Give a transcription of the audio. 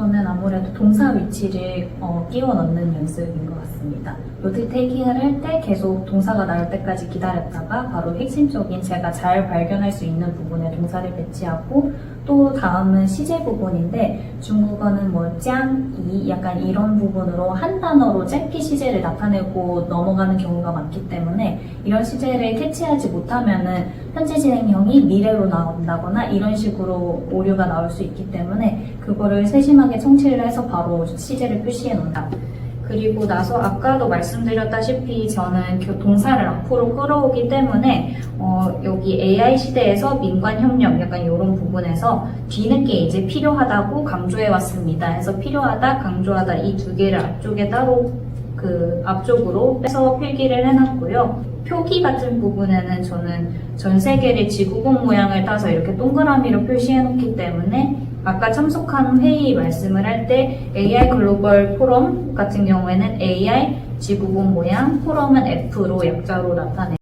저는 아무래도 동사 위치를 어, 끼워 넣는 연습인 것 같습니다. 노트 테이킹을 할 때 계속 동사가 나올 때까지 기다렸다가 바로 핵심적인 제가 잘 발견할 수 있는 부분에 동사를 배치하고 또 다음은 시제 부분인데 중국어는 뭐 짱, 이 약간 이런 부분으로 한 단어로 짧게 시제를 나타내고 넘어가는 경우가 많기 때문에 이런 시제를 캐치하지 못하면은 현재 진행형이 미래로 나온다거나 이런 식으로 오류가 나올 수 있기 때문에 그거를 세심하게 청취를 해서 바로 시제를 표시해 놓는다. 그리고 나서 아까도 말씀드렸다시피 저는 교- 동사를 앞으로 끌어오기 때문에 어, 여기 AI 시대에서 민관 협력 약간 이런 부분에서 뒤늦게 이제 필요하다고 강조해 왔습니다. 그래서 필요하다, 강조하다 이 두 개를 앞쪽에 따로 그 앞쪽으로 빼서 필기를 해놨고요. 표기 같은 부분에는 저는 전 세계를 지구본 모양을 따서 이렇게 동그라미로 표시해 놓기 때문에 아까 참석한 회의 말씀을 할 때 AI 글로벌 포럼 같은 경우에는 AI 지구본 모양, 포럼은 F로 약자로 나타내